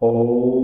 哦。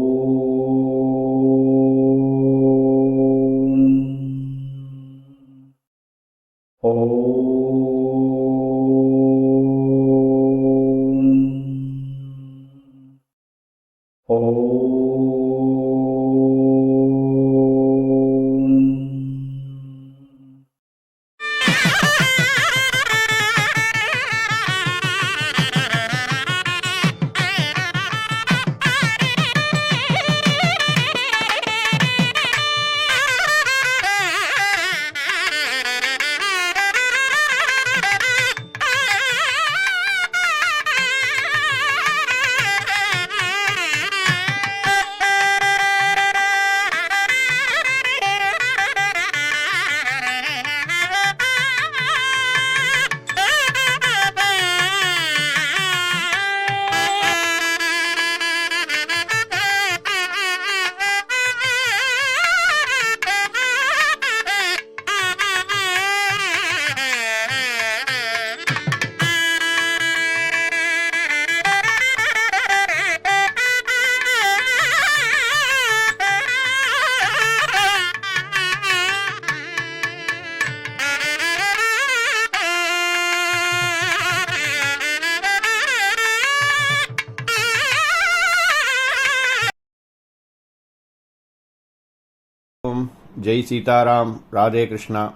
ஜெய் சீதாராம் ராதே கிருஷ்ணா.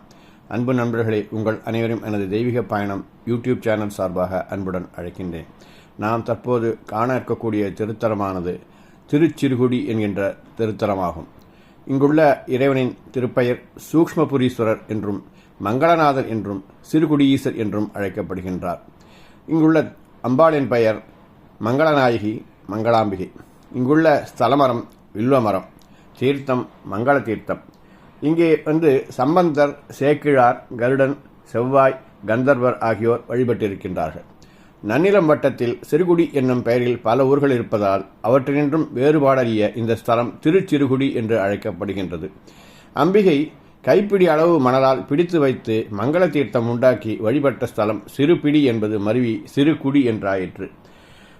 அன்பு நண்பர்களே உங்கள் அனைவரும் எனது தெய்வீக பயணம் யூடியூப் சேனல் சார்பாக அன்புடன் அழைக்கின்றேன். நாம் தற்போது காண இருக்கக்கூடிய திருத்தலமானது திருச்சிறுகுடி என்கின்ற திருத்தலமாகும். இங்குள்ள இறைவனின் திருப்பெயர் சூக்ஷ்மபுரீஸ்வரர் என்றும் மங்களநாதர் என்றும் சிறுகுடியீசர் என்றும் அழைக்கப்படுகின்றார். இங்குள்ள அம்பாளின் பெயர் மங்களநாயகி மங்களாம்பிகை. இங்குள்ள ஸ்தலமரம் வில்வமரம் தீர்த்தம் மங்கள தீர்த்தம். இங்கே வந்து சம்பந்தர் சேக்கிழார் கருடன் செவ்வாய் கந்தர்வர் ஆகியோர் வழிபட்டிருக்கின்றார்கள். நன்னிலம் வட்டத்தில் சிறுகுடி என்னும் பெயரில் பல ஊர்கள் இருப்பதால் அவற்றினின்றும் வேறுபாடறிய இந்த ஸ்தலம் திருச்சிறுகுடி என்று அழைக்கப்படுகின்றது. அம்பிகை கைப்பிடி அளவு மணலால் பிடித்து வைத்து மங்கள தீர்த்தம் உண்டாக்கி வழிபட்ட ஸ்தலம் சிறுபிடி என்பது மருவி சிறுகுடி என்றாயிற்று.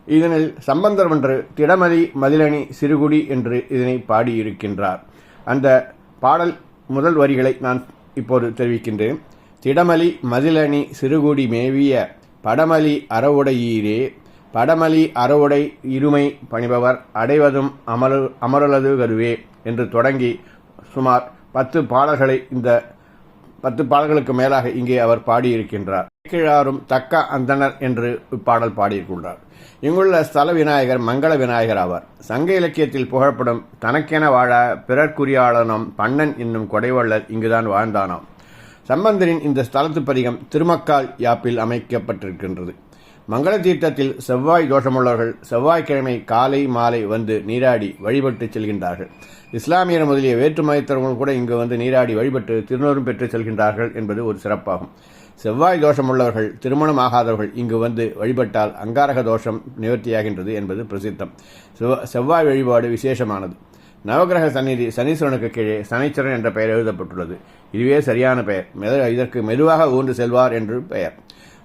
இதனில் சம்பந்தர் ஒன்று திடமதி மதிலணி சிறுகுடி என்று இதனை பாடியிருக்கின்றார். அந்த பாடல் முதல் வரிகளை நான் இப்போது தெரிவிக்கின்றேன். திடமலி மதிலணி சிறுகுடி மேவிய படமலி அறவுடையீரே. படமலி அறவுடை இருமை பணிபவர் அடைவதும் அமரு அமருளது கருவே என்று தொடங்கி சுமார் பத்து பாடல்களை இந்த பத்து பாடல்களுக்கு மேலாக இங்கே அவர் பாடியிருக்கின்றார். கிழாரும் தக்க அந்தனர் என்று இப்பாடல் பாடியிருக்கின்றார். இங்குள்ள ஸ்தல விநாயகர் மங்கள விநாயகர் ஆவார். சங்க இலக்கியத்தில் புகழப்படும் தனக்கென வாழ பிறர்க்குரியாளனும் பண்ணன் என்னும் கொடைவள்ளல் இங்குதான் வாழ்ந்தானாம். சம்பந்தரின் இந்த ஸ்தலத்து பதிகம் திருமக்கால் யாப்பில் அமைக்கப்பட்டிருக்கின்றது. மங்கள தீர்த்தத்தில் செவ்வாய் தோஷமுள்ளவர்கள் செவ்வாய்க்கிழமை காலை மாலை வந்து நீராடி வழிபட்டு செல்கின்றார்கள். இஸ்லாமியர் முதலிய வேற்று மதத்தவர்கள் கூட இங்கு வந்து நீராடி வழிபட்டு திருநூறும் பெற்று செல்கின்றார்கள் என்பது ஒரு சிறப்பாகும். செவ்வாய் தோஷமுள்ளவர்கள் திருமணம் ஆகாதவர்கள் இங்கு வந்து வழிபட்டால் அங்காரக தோஷம் நிவர்த்தியாகின்றது என்பது பிரசித்தம். செவ்வாய் வழிபாடு விசேஷமானது. நவகிரக சந்நிதி சனீஸ்வரனுக்கு கீழே சனீஸ்வரன் என்ற பெயர் எழுதப்பட்டுள்ளது. இதுவே சரியான பெயர். இதற்கு மெதுவாக ஊன்று செல்வார் என்று பெயர்.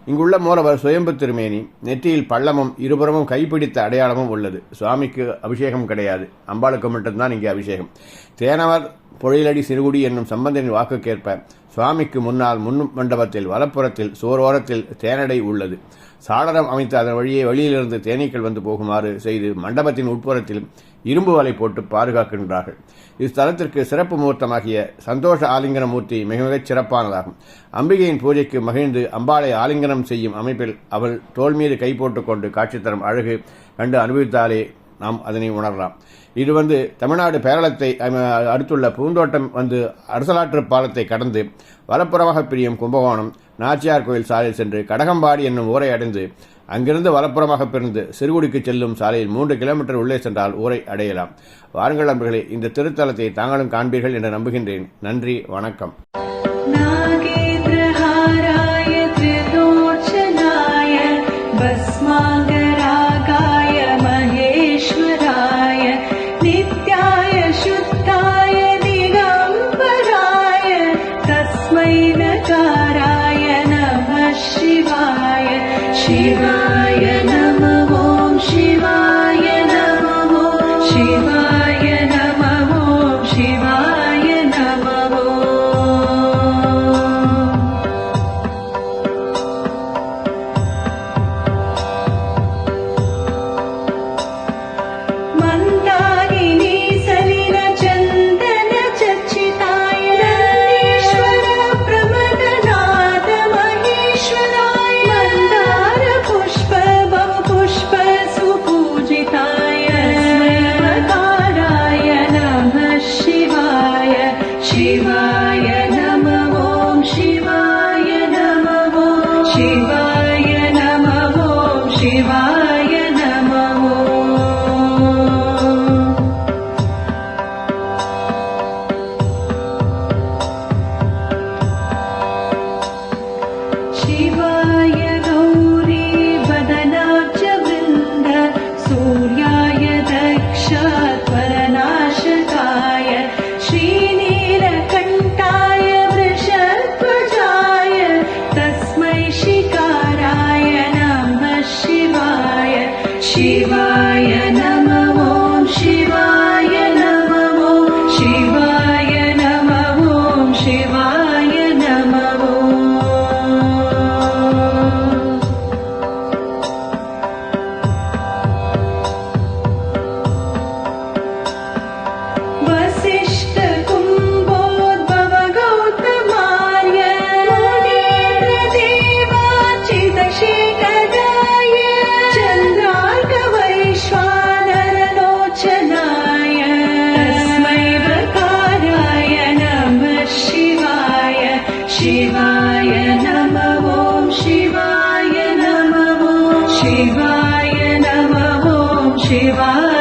இங்குள்ள மூலவர் சுயம்பு திருமேனி நெற்றியில் பள்ளமும் இருபுறமும் கைப்பிடித்த அடையாளமும் உள்ளது. சுவாமிக்கு அபிஷேகம் கிடையாது. அம்பாளுக்கு மட்டும்தான் இங்கே அபிஷேகம். தேனவர் பொழிலடி சிறுகுடி என்னும் சம்பந்தனின் வாக்குக்கேற்ப சுவாமிக்கு முன்னால் முன் மண்டபத்தில் வலப்புறத்தில் சோரோரத்தில் தேனடை உள்ளது. சாளரம் அமைத்து அதன் வழியே வெளியிலிருந்து தேனீக்கள் வந்து போகுமாறு செய்து மண்டபத்தின் உட்புறத்தில் இரும்பு வலை போட்டு பாதுகாக்கின்றார்கள். இஸ்தலத்திற்கு சிறப்பு முகூர்த்தமாகிய சந்தோஷ ஆலிங்கன மூர்த்தி மிக மிகச் சிறப்பானதாகும். அம்பிகையின் பூஜைக்கு மகிழ்ந்து அம்பாளை ஆலிங்கனம் செய்யும் அமைப்பில் அவள் தோல் மீது கை போட்டுக்கொண்டு காட்சி தரும் அழகு கண்டு அனுபவித்தாலே நாம் அதனை உணரலாம். இது வந்து தமிழ்நாடு பேரளத்தை அடுத்துள்ள பூந்தோட்டம் வந்து அரசலாற்று பாலத்தை கடந்து வலப்புறமாக பிரியும் கும்பகோணம் நாச்சியார் கோயில் சாலையில் சென்று கடகம்பாடி என்னும் ஊரை அடைந்து அங்கிருந்து வலப்புறமாக பிறந்து சிறுகுடிக்கு செல்லும் சாலையில் மூன்று கிலோமீட்டர் உள்ளே சென்றால் ஊரை அடையலாம். வாருங்கள் நண்பர்களே இந்த திருத்தலத்தை தாங்களும் காண்பீர்கள் என்று நம்புகின்றேன். நன்றி வணக்கம். Shiva. ಶಿವಾಯ